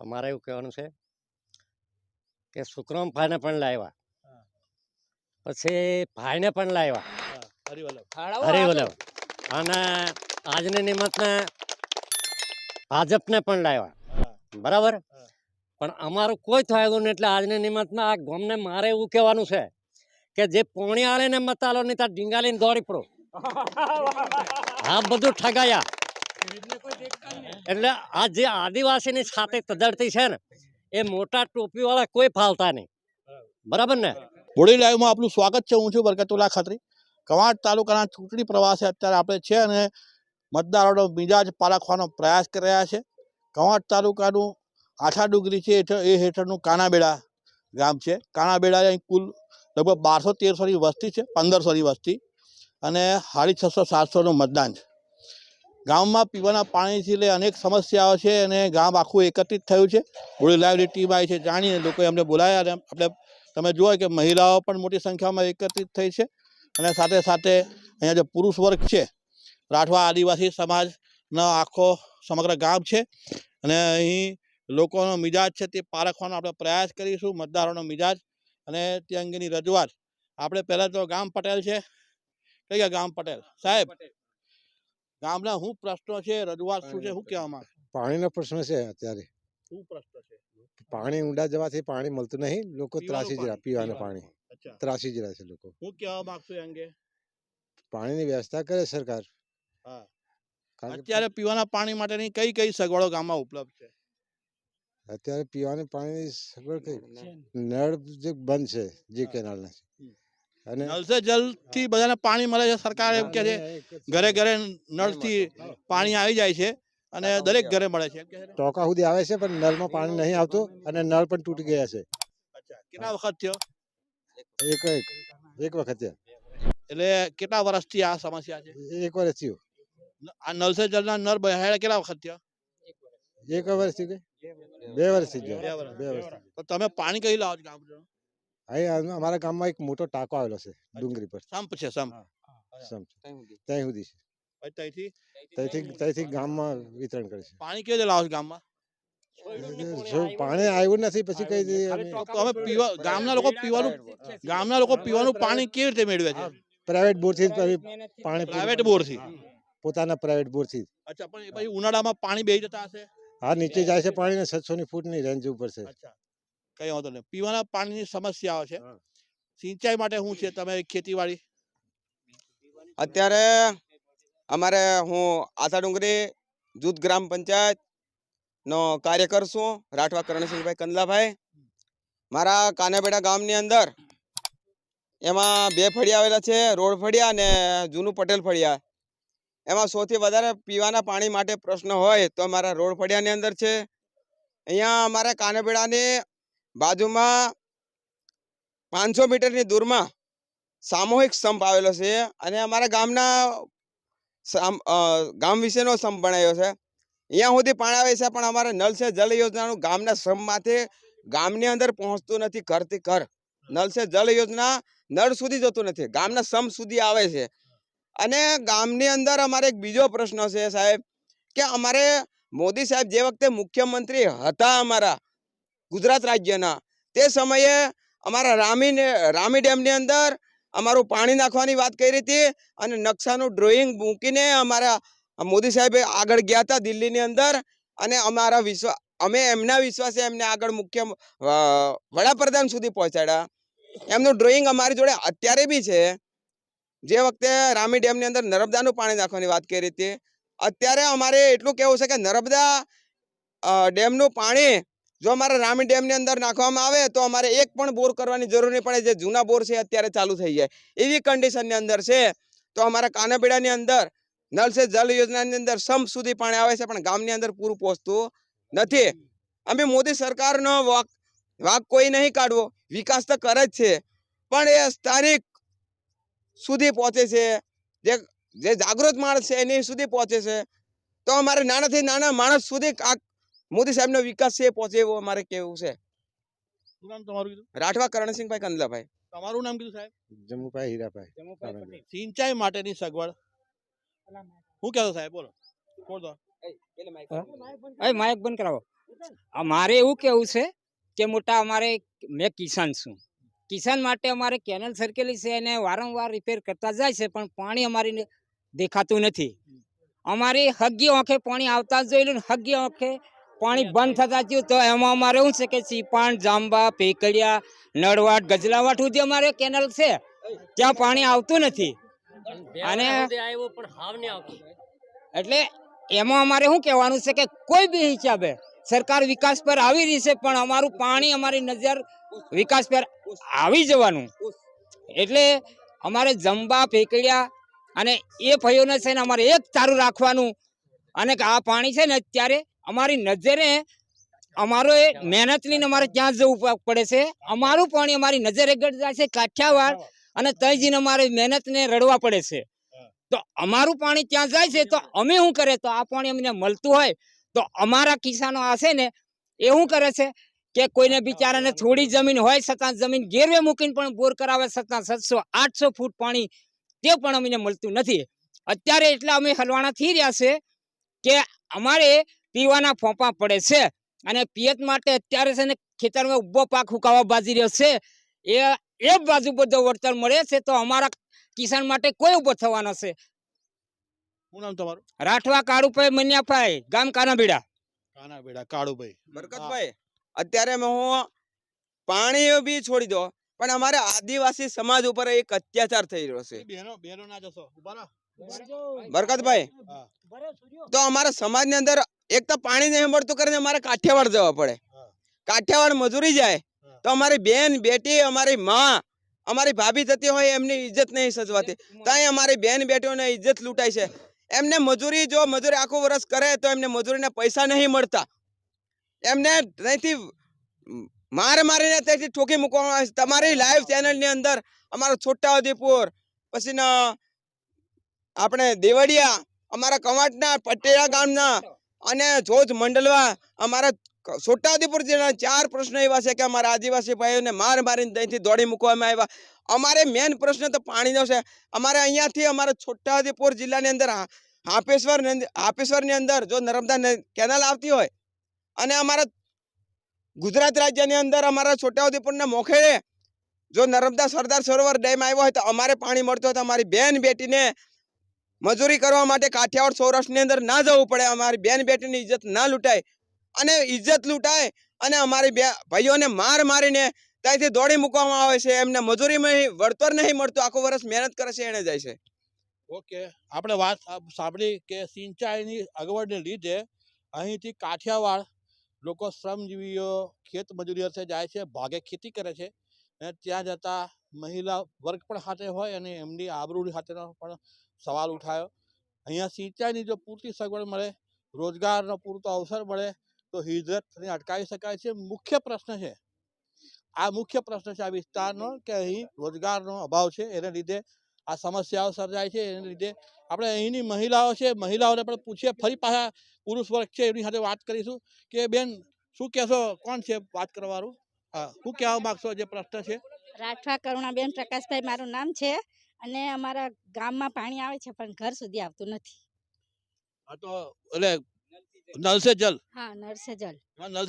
અમારે એવું કહેવાનું છે કે સુક્રમ ભાઈને પણ લાવ્યા. પછી ભાઈને પણ લાવ્યા. હરિવલ્લભ. અને આજની નિમિત્તે ભાજપને પણ લાવ્યા. બરાબર? પણ અમારું કોઈ થયેલું નહીં એટલે આજની નિમતમાં આ ગામને મારે એવું કહેવાનું છે કે જે પોણી આલે ને મતાલો નહીં ત્યાં ડીંગાલીને દોડી પડો. આ બધું ઠગાયા. એટલે આ જે આદિવાસીની સાથે તદડતી છે ને, એ મોટા ટોપીવાળા કોઈ ફાલતા નહીં. બરાબર ને? બોડી લાઈવમાં આપનું સ્વાગત છે, હું છું બરકતુલ્લા ખત્રી. કવાંટ તાલુકાના ચૂંટણી પ્રવાસે અત્યારે આપણે છે અને મતદારોનો મિજાજ પારખવાનો પ્રયાસ કરી રહ્યા છે. કવાંટ તાલુકાનું આઠા ડુંગરી છે એ હેઠળનું કાનાબેડા ગામ છે. કાનાબેડા અહીં કુલ લગભગ બારસો તેરસોની વસ્તી છે, પંદરસોની વસ્તી. અને સાડી છસો સાતસોનું મતદાન છે. ગામમાં પીવાના પાણીથી લઈ અનેક સમસ્યાઓ છે અને ગામ આખું એકત્રિત થયું છે. બોડી લાઈવની ટીમ આવી છે જાણીને લોકોએ અમને બોલાયા અને આપણે, તમે જુઓ કે મહિલાઓ પણ મોટી સંખ્યામાં એકત્રિત થઈ છે અને સાથે સાથે અહીંયા જે પુરુષ વર્ગ છે, રાઠવા આદિવાસી સમાજનો આખો સમગ્ર ગામ છે અને અહીં લોકોનો મિજાજ છે તે પારખવાનો આપણે પ્રયાસ કરીશું, મતદારોનો મિજાજ અને તે અંગેની રજૂઆત. આપણે પહેલાં તો ગામ પટેલ છે. કઈ ગયા ગામ પટેલ. સાહેબ. ગામના શું પ્રશ્નો છે રજૂઆત શું છે શું કહેવા માંગે પાણીનો પ્રશ્ન છે અત્યારે. શું પ્રશ્ન છે? પાણી ઊંડા જવાથી પાણી મળતું નહીં. લોકો ત્રાસી જ રહ્યા પીવાનું. પાણી. ત્રાસી જ રહ્યા છે લોકો. શું કહેવા માંગશું એ અંગે? પાણીની વ્યવસ્થા કરે સરકાર. હા. અત્યારે પીવાના પાણી માટેની કઈ કઈ સગવડો ગામમાં ઉપલબ્ધ છે? અત્યારે પીવાની પાણીની સગવડ કઈ? નળ જે બંધ છે જે. કેનાલના. અને નળ જલથી બધાને પાણી મળે છે સરકાર એમ કે છે. ઘરે ઘરે નળથી પાણી આવી જાય છે અને દરેક ઘરે મળે છે? ટોકા સુધી આવે છે પણ નળમાં પાણી નહીં આવતું અને નળ પણ તૂટી ગયા છે. કેટલા વખત થયો? એક એક એક વખત. એટલે કેટલા વર્ષથી આ સમસ્યા છે? એક વર્ષ થયું. આ નળ જલના નળ બહેડા કેટલા વખત થયો? એક વર્ષ કે? બે વર્ષ થઈ ગયા બે વર્ષ. થઈ તો તમે પાણી કઈ લાવો છો ગામ અહીં અમારા ગામમાં એક મોટો ટાંકો આવેલો છે ડુંગરી પર. સાંપ છે સાંપ. સાંપ ત્યાં સુધી. છે. ત્યાંથી? ત્યાંથી ત્યાંથી ગામમાં વિતરણ કરે છે. પાણી કેવી રીતે લાવો છો ગામમાં? જો પાણી આવ્યું નથી. પછી કઈ અમે પીવા ગામના લોકો પીવાનું ગામના લોકો પીવાનું પાણી કેવી રીતે મેળવે છે? પ્રાઇવેટ બોરથી પાણી પ્રાઇવેટ બોરથી. પોતાના પ્રાઇવેટ બોરથી અચ્છા પણ પછી ઉનાળામાં પાણી બેહી જતા હશે? હા નીચે જાય છે પાણી ને છસો ની ફૂટની રેન્જ ઉપર છે. અચ્છા. કઈ વાંધો નહીં. પીવાના પાણીની સમસ્યાઓ છે. સિંચાઈ માટે શું છે તમે ખેતીવાડી? અત્યારે અમારે હું આશા ડુંગરી જૂથ ગ્રામ પંચાયત નો કાર્યકર છું રાઠવા કરણસિંહભાઈ કંદલાભાઈ મારા કાનાબેડા ગામની અંદર એમાં બે ફળિયા આવેલા છે રોડ ફળિયા અને જૂનું પટેલ ફળિયા. એમાં સૌથી વધારે પીવાના પાણી માટે પ્રશ્ન હોય તો અમારા રોડ ફળિયાની અંદર છે. અહીંયા અમારા કાનાબેડાની બાજુમાં પાંચસો મીટરની દૂરમાં સામૂહિક સ્તંભ આવેલો છે અને અમારા ગામના ગામ વિશેનો સ્તંભ બનાવ્યો છે. અહીંયા સુધી પાણી આવે છે, પણ અમારે નલ સે જલ યોજનાનું ગામના સ્તંભમાંથી ગામની અંદર પહોંચતું નથી, ઘરથી ઘર. નલ સે જલ યોજના નળ સુધી જતું નથી, ગામના સ્તંભ સુધી આવે છે. અને ગામની અંદર અમારે એક બીજો પ્રશ્ન છે સાહેબ, કે અમારે મોદી સાહેબ જે વખતે મુખ્યમંત્રી હતા અમારા ગુજરાત રાજ્યના. તે સમયે અમારા રામીને, રામી ડેમની અંદર અમારું પાણી નાખવાની વાત કરી હતી અને નકશાનું ડ્રોઈંગ મૂકીને અમારા મોદી સાહેબે આગળ ગયા હતા દિલ્હીની અંદર અને અમારા વિશ્વ, અમે એમના વિશ્વાસે એમને આગળ મુખ્ય વડાપ્રધાન સુધી પહોંચાડ્યા. એમનું ડ્રોઈંગ અમારી જોડે અત્યારે બી છે. જે વખતે રામી ડેમની અંદર નર્મદાનું પાણી નાખવાની વાત કરી હતી. અત્યારે અમારે એટલું કહેવું છે કે નર્મદા ડેમનું પાણી જો અમારે રામી ડેમની અંદર નાખવામાં આવે તો અમારે એક પણ બોર કરવાની જરૂર નહીં પડે, જે જૂના બોર છે અત્યારે ચાલુ થઈ જાય. એવી કન્ડિશનની અંદર છે, તો અમારા કાનાપીડાની અંદર, નળ સે જલ યોજનાની અંદર સમ સુધી પાણી આવે છે, પણ ગામની અંદર પૂરું પહોંચતું નથી. અમે મોદી સરકારનો વાક વાક કોઈ નહીં કાઢવો, વિકાસ તો કરે જ છે. પણ એ સ્થાનિક સુધી પહોંચે છે, જે જે જાગૃત માણસ છે એની સુધી પહોંચે છે. તો અમારે નાનાથી નાના માણસ સુધી આ મોદી સાહેબનો વિકાસ છે પહોંચે એવું અમારે કેવું છે. શું નામ તમારું કીધું? રાઠવા કરણસિંહભાઈ કંદલાભાઈ. તમારું નામ કીધું સાહેબ? જમ્મુભાઈ હીરાભાઈ. સિંચાઈ માટેની સગવડ. શું કહેતો સાહેબ? બોલો. તો. માઇક બંધ કરાવો. અમારે એવું કેવું છે કે મોટા અમારે મેં કિસાન છું. કિસાન માટે અમારે કેનલ સરકેલી છે અને વારંવાર રિપેર કરતા જાય છે પણ પાણી અમારી દેખાતું નથી. અમારી હગી આંખે પાણી આવતા જ જોયેલું ને હગી આંખે પાણી બંધ થતા થયું તો એમાં અમારે શું છે કે ચીપાણ જાંબા પેકડિયા નળવાટ ગજલાવાટ સુધી અમારે કેનલ છે ત્યાં પાણી આવતું નથી. અને- એટલે એમાં અમારે શું કહેવાનું છે કે કોઈ બી હિસાબે સરકાર વિકાસ પર આવી રહી છે પણ અમારું પાણી અમારી નજર વિકાસ પર આવી જવાનું. એટલે અમારે જંબા ફેકડિયા અને એ ભાઈઓને છે ને અમારે એક તારું રાખવાનું. અને આ પાણી છે ને અત્યારે અમારી નજરે અમારો એ મહેનત લઈને અમારે ત્યાં જવું પડે છે? અમારું પાણી અમારી નજરે જાય છે કાઠિયાવાડ અને ત્યાં જઈને અમારે મહેનતને રડવા પડે છે. તો અમારું પાણી ત્યાં જાય છે? તો અમે શું કરે? તો આ પાણી અમને મળતું હોય તો અમારા કિસાનો આ છે ને એ શું કરે છે કે કોઈને બિચારાને થોડી જમીન હોય છતાં જમીન ગેરવે મૂકીને પણ બોર કરાવે છતાં સાતસો આઠસો ફૂટ પાણી તે પણ અમને મળતું નથી. અત્યારે એટલા અમે હલવાણા થઈ રહ્યા છે કે અમારે પીવાના ફોંપા પડે છે. અને પિયત માટે અત્યારે છે ને ખેતરમાં ઊભો પાક હુકાવા બાજી રહ્યો છે. એ એ બાજુ બધો વળતર મળે છે તો અમારા કિસાન માટે કોઈ ઊભો થવાનો છે. શું નામ તમારું? રાઠવા કાળુભાઈ મન્યાભાઈ ગામ કાનાબીડા. કાના બેડા કાળુભાઈ. બરકતભાઈ અત્યારે હું પાણી બી છોડી દો પણ અમારે આદિવાસી સમાજ ઉપર એક અત્યાચાર થઈ રહ્યો છે. બેનો બેનો ના જશો. ઊભા. બરકતભાઈ તો અમારા સમાજની અંદર એક તો પાણી નહીં મળતું કરીને અમારે કાઠિયાવાડ જવા પડે. કાઠિયાવાડ મજૂરી જાય તો અમારી બેન બેટી અમારી માં અમારી ભાભી થતી હોય એમની ઇજ્જત નહીં સજવાતી ત્યાં અમારી બેન બેટીઓને ઇજ્જત લૂંટાય છે. એમને મજૂરી જો મજૂરી આખું વર્ષ કરે તો એમને મજૂરીના પૈસા નહીં મળતા. એમને ત્યાંથી માર મારીને ત્યાંથી ઠોકી મૂકવામાં આવે છે. તમારી લાઈવ ચેનલની અંદર અમારા છોટાઉદેપુર પછીના આપણે દેવડિયા અમારા કવાંટના પટેડા ગામના અને જોજ મંડલવા અમારા છોટાઉદેપુર જિલ્લાના ચાર પ્રશ્નો એવા છે કે અમારા આદિવાસી ભાઈઓને માર મારીને ત્યાંથી દોડી મૂકવામાં આવ્યા. અમારે મેન પ્રશ્ન તો પાણીનો છે. અમારે અહીંયાથી અમારા છોટાઉદેપુર જિલ્લાની અંદર હાપેશ્વર હાપેશ્વરની અંદર જો નર્મદા કેનાલ આવતી હોય અને અમારા ગુજરાત રાજ્યની અંદર અમારા છોટાઉદેપુરના મોખેડે જો નર્મદા સરદાર સરોવર ડેમ આવ્યો હોય તો અમારે પાણી મળતું હોય તો અમારી બેન બેટીને મજૂરી કરવા માટે કાઠિયાવાડ સૌરાષ્ટ્રની અંદર ના જવું પડે. અમારી બેન બેટીની ઇજ્જત ના લૂંટાય. અને ઇજ્જત લૂંટાય અને અમારી બે ભાઈઓને માર મારીને ત્યાંથી દોડી મૂકવામાં આવે છે. એમને મજૂરીમાં વળતર નહીં મળતું. આખું વર્ષ મહેનત કરે છે, એને જાય છે. ઓકે. આપણે વાત સાંભળી કે સિંચાઈની અગવડને લીધે અહીંથી કાઠિયાવાડ લોકો શ્રમજીવીઓ, ખેત મજૂરી અર્થે જાય છે, ભાગે ખેતી કરે છે અને ત્યાં જતા મહિલા વર્ગ પણ સાથે હોય અને એમની આબરૂ સાથેનો પણ સવાલ ઉઠાયો. અહીંયા સિંચાઈની જો પૂરતી સગવડ મળે, રોજગારનો પૂરતો અવસર મળે, તો હિજરતને અટકાવી શકાય છે. મુખ્ય પ્રશ્ન છે. આ મુખ્ય પ્રશ્ન છે આ વિસ્તારનો કે અહીં રોજગારનો અભાવ છે. એને લીધે આ સમસ્યાઓ સર્જાય છે. એને લીધે આપણે અહીંની મહિલાઓ છે, મહિલાઓને પણ પૂછીએ. ફરી પાછા પુરુષ વર્ગ છે એની સાથે વાત કરીશું. કે બેન, શું કહેશો? કોણ છે વાત કરવાનું હા, શું કહેવા માગશો? જે પ્રશ્ન છે. રાઠવા કરુણાબેન પ્રકાશભાઈ, મારું નામ છે. અને અમારા ગામમાં પાણી આવે છે પણ ઘર સુધી આવતું નથી. હા તો એટલે સે જલ? હા નળ સે જલ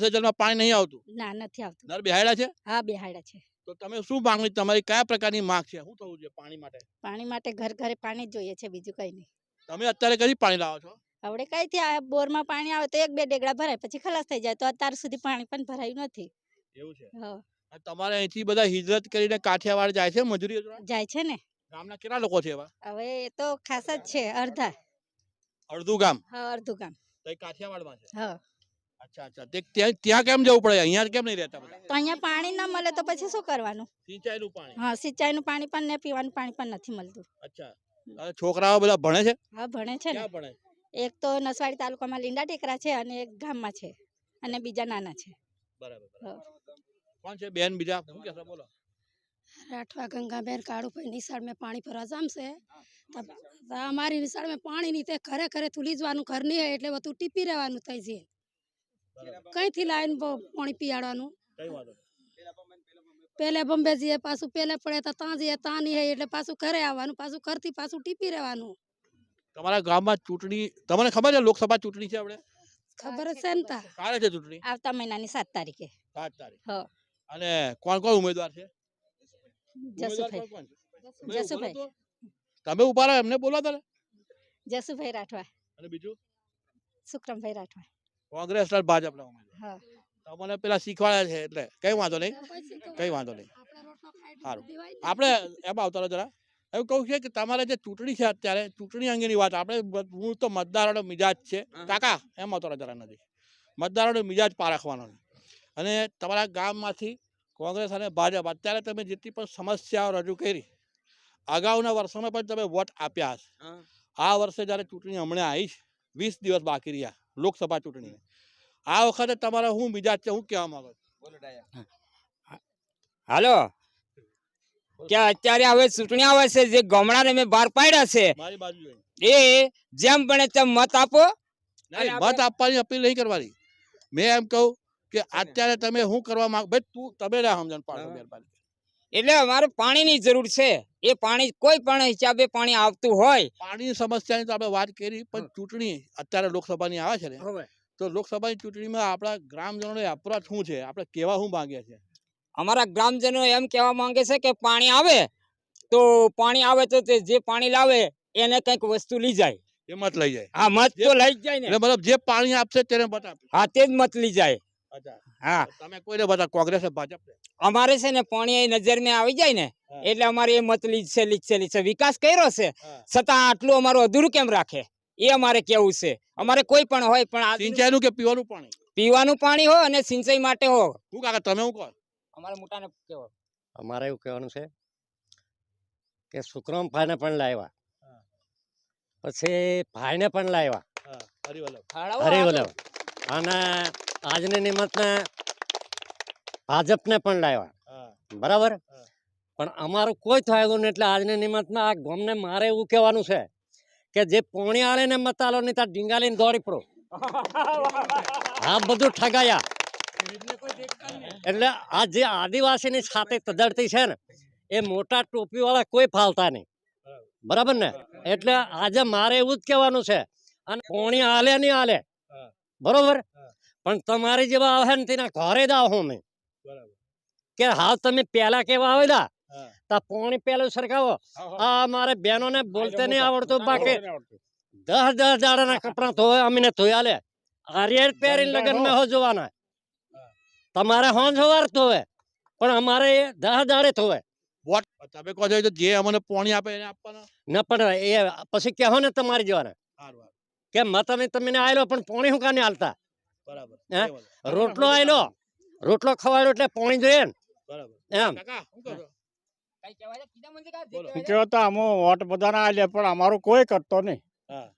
સે જલમાં પાણી નહીં આવતું? ના નથી આવતું. નળ બેહાડ્યા છે? હા બેહાડા છે. તો તમે શું માંગણી તમારી કયા પ્રકારની માંગ છે? શું થવું જોઈએ પાણી માટે? પાણી માટે ઘર ઘરે પાણી જ જોઈએ છે બીજું કંઈ નહીં. તમે અત્યારે કઈ પાણી લાવો છો? હવે કઈથી આ બોરમાં પાણી આવે તો એક બે ડેગડા ભરાય પછી ખલાસ થઈ જાય તો અત્યાર સુધી પાણી પણ ભરાયું નથી. એવું છે? હા. તમારે અહીંથી બધા હિજરત કરીને કાઠિયાવાડ જાય છે મજૂરી જાય છે ને. ગામના કેટલા લોકો છે એવા? હવે એ તો ખાસ જ છે અડધા. અડધું ગામ? હા અડધું ગામ. તો એ કાઠિયાવાડમાં છે? હા. અચ્છા અચ્છા. તે ત્યાં ત્યાં કેમ જવું પડે? અહીંયા કેમ નહીં રહેતા બધા? તો અહીંયા પાણી ના મળે તો પછી શું કરવાનું? સિંચાઈનું પાણી? હા સિંચાઈનું પાણી પણ ને પીવાનું પાણી પણ નથી મળતું. અચ્છા. છોકરાઓ બધા ભણે છે? હા ભણે છે ને. ક્યાં ભણે? એક તો નસવાડી તાલુકામાં લીંડા ટેકરા છે અને એક ગામમાં છે અને બીજા નાના છે. બરાબર. કોણ છે બેન બીજા? શું કહેશો? બોલો. રાઠવા ગંગાબેન કાળુભાઈ નિશાળ મેં પાણી ભરવા જામશે. અમારી નિશાળ મેં પાણી નહીં તે ઘરે ઘરે તુલી જવાનું ઘર નહીં હોય એટલે બધું ટીપી રહેવાનું થઈ જઈએ કઈથી લાવીને પાણી પીયાડવાનું કઈ વાંધો નહીં. પેલે બોમ્બે જઈએ પાછું પેલે પડે તો ત્યાં જઈએ ત્યાં નહીં હોય એટલે પાછું ઘરે આવવાનું પાછું ઘરથી પાછું ટીપી રહેવાનું. તમારા ગામમાં ચૂંટણી તમને ખબર છે લોકસભા ચૂંટણી છે આપણે? ખબર છે ને તા. કાલે છે ચૂંટણી? આવતા મહિનાની સાત તારીખે. સાત તારીખ. હા. અને કોણ કોણ ઉમેદવાર છે? જસુભાઈ? તમે ઊભા જસુભાઈ તમે ઊભા રહો એમને બોલો તારે જસુભાઈ રાઠવા. અને બીજું? સુક્રમભાઈ રાઠવા. કોંગ્રેસ અને ભાજપના ઉમેદવાર. હા. તમને પેલા શીખવાડ્યા છે એટલે. કઈ વાંધો નહીં. કઈ વાંધો નહીં. સારું. આપણે એમાં આવતા રહો જરા. એવું કહું છે કે તમારે જે ચૂંટણી છે અત્યારે ચૂંટણી અંગેની વાત આપણે હું તો મતદારોનો મિજાજ છે. કાકા એમ આવતો જરા નથી મતદારોનો મિજાજ પારખવાનો છે. અને તમારા ગામમાંથી કોંગ્રેસ અને ભાજપ અત્યારે તમે જેટલી પણ સમસ્યાઓ રજૂ કરી અગાઉના વર્ષોમાં પણ તમે વોટ આપ્યા હશે આ વર્ષે જ્યારે ચૂંટણી હમણાં આવી છે વીસ દિવસ બાકી રહ્યા લોકસભા ચૂંટણી આ વખતે તમારા હું બીજા છે હું કહેવા માંગુ છો? હાલો. કે અત્યારે હવે ચૂંટણી આવે છે જે ગામડાને મેં બહાર પાડ્યા છે મારી બાજુ જોઈ. એ જેમ બને તેમ મત આપો. મત આપવાની અપીલ નહીં કરવાની. મેં એમ કહું કે અત્યારે તમે શું કરવા માંગો ભાઈ તું તમે ના સમજણ પાડો મહેરબાની એટલે અમારે પાણીની જરૂર છે. એ પાણી કોઈ પણ હિસાબે પાણી આવતું હોય. પાણીની સમસ્યાની તો આપણે વાત કરી પણ ચૂંટણી અત્યારે લોકસભાની આવે છે ને તો લોકસભાની ચૂંટણીમાં આપણા ગ્રામજનોને અપરાધ શું છે? આપણે કેવા શું માંગીએ છીએ? અમારા ગ્રામજનો એમ કહેવા માંગે છે કે પાણી આવે તો પાણી આવે તો તે જે પાણી લાવે એને કંઈક વસ્તુ લઈ જાય. એ મત લઈ જાય. હા મત તો લઈ જાય ને. મતલબ જે પાણી આપશે તેને મત આપે. હા તે જ મત લઈ જાય. હા. તમે કોઈને બધા કોંગ્રેસ ભાજપ અમારે છે ને પાણી નજર નજરમાં આવી જાય ને એટલે અમારે એ મત લીધ છે લીધ છે વિકાસ કર્યો છે. છતાં આટલું અમારું અધૂરું કેમ રાખે? એ અમારે કેવું છે? અમારે કોઈ પણ હોય પણ સિંચાઈનું કે પીવાનું પાણી? પીવાનું પાણી હોય અને સિંચાઈ માટે હો. શું કાકા તમે શું કહો? અમારે મોટાને કેવો? અમારે એવું કહેવાનું છે કે સુક્રમ ભાઈને પણ લાવ્યા. પછી ભાઈને પણ લાવ્યા. હરિવલ્લભ. હરિવલ્લભ. અને આજની નિમિત્તે ભાજપને પણ લાવ્યા. બરાબર? પણ અમારું કોઈ થયેલું નહીં એટલે આજની નિમિત્તમાં આ ગામને મારે એવું કહેવાનું છે કે જે પોણી ને મતાલો નહીં ત્યાં ડીંગા દોડી પડો. આ બધું ઠગાયા. એટલે આ જે આદિવાસીની સાથે તદડતી છે ને એ મોટા ટોપી વાળા કોઈ ફાલતા નહીં. બરાબર. ને? એટલે આજે મારે એવું જ કહેવાનું છે. અને પોણી આલે નહીં આલે બરોબર. પણ તમારી જેવા આવે ને તેના ઘરે જ આવો મેં કે હાલ તમે પેલા કેવા આવેલા? તા પોણી પેલું સરખાવો. આ મારે બહેનોને બોલતે નહીં આવડતું બાકી દસ દસ દાડાના કપડા ધોવે અમીને ધોયા લે આર્યર પહેરીને લગ્નમાં હો. જોવાના. તમારે હોંજ હોવાર ધોવે પણ અમારે દસ દાડે ધોવે. વોટ તમે કહો છો જે અમને પોણી આપે એને આપવાના? ન પણ એ પછી કહો ને તમારી જેવાને કે મત મતમે તમને આયલો પણ પોણી હું કાને હાલતા હે? રોટલો આયલો. રોટલો ખવાયો એટલે પાણી જોઈએ ને. બરાબર. એમ. કાકા શું કહો છો? કઈ કહેવાય છે? કીધા મને કા? જે બોલો. કહેવાય છે? કેવો તો આમાં વોટ બધાના આલે પણ અમારું કોઈ કરતો નહીં. હા.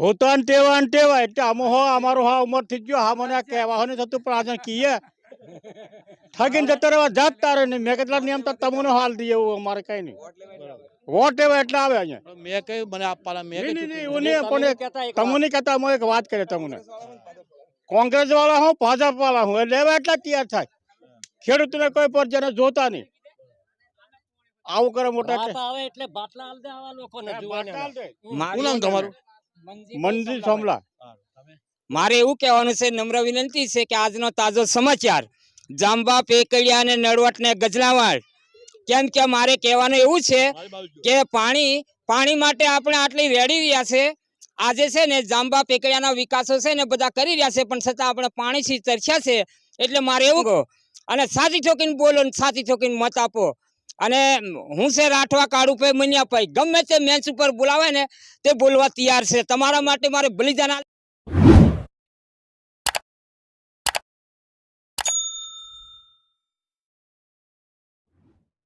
હોતા ને તેવા એટલે આમાં હો અમારું હા ઉંમર થઈ ગયો. હા મને આ કહેવા નહીં થતું પણ આજે કીએ. ઠગીને જતો રહેવા જાત તારે નહીં. મેં કેટલા નિયમ તો તમને હાલ દઈએ એવું અમારે કઈ નહીં. વોટ એવા એટલે આવે અહીંયા. મેં કહ્યું મને આપવાના મેં નહીં, કહ્યું નહીં, એવું નહીં, પણ તમે કહેતા તમને કહેતા અમે એક વાત કરે તમને. કોંગ્રેસ વાળા હું ભાજપ વાળા. હું એટલે એવા એટલા તૈયાર થાય. ખેડૂતને કોઈ પર જેને જોતા નહીં. આવું કરે મોટા આવે એટલે બાટલા હાલ દે આવા લોકોને જુવાનિયાને. તમારું? મંદિર સોમલા મારે એવું કહેવાનું છે નમ્ર વિનંતી છે કે આજનો તાજો સમાચાર જાંબા પેકડિયા અને નડવટ ને ગજલાવાડ કેમ કે મારે કહેવાનું એવું છે. કે પાણી પાણી માટે આપણે આટલી રેડી રહ્યા છે. આજે છે ને જાંબા પેકડિયાના વિકાસો છે ને બધા કરી રહ્યા છે પણ છતાં આપણે પાણીથી તરસ્યા છે. એટલે મારે એવું કહો અને સાચી ઠોકીને બોલો ને સાચી ઠોકીને મત આપો. અને હું છે રાઠવા કાળુભાઈ મનિયાભાઈ ગમે તે મેચ ઉપર બોલાવે ને તે બોલવા તૈયાર છે. તમારા માટે મારે બલિદાન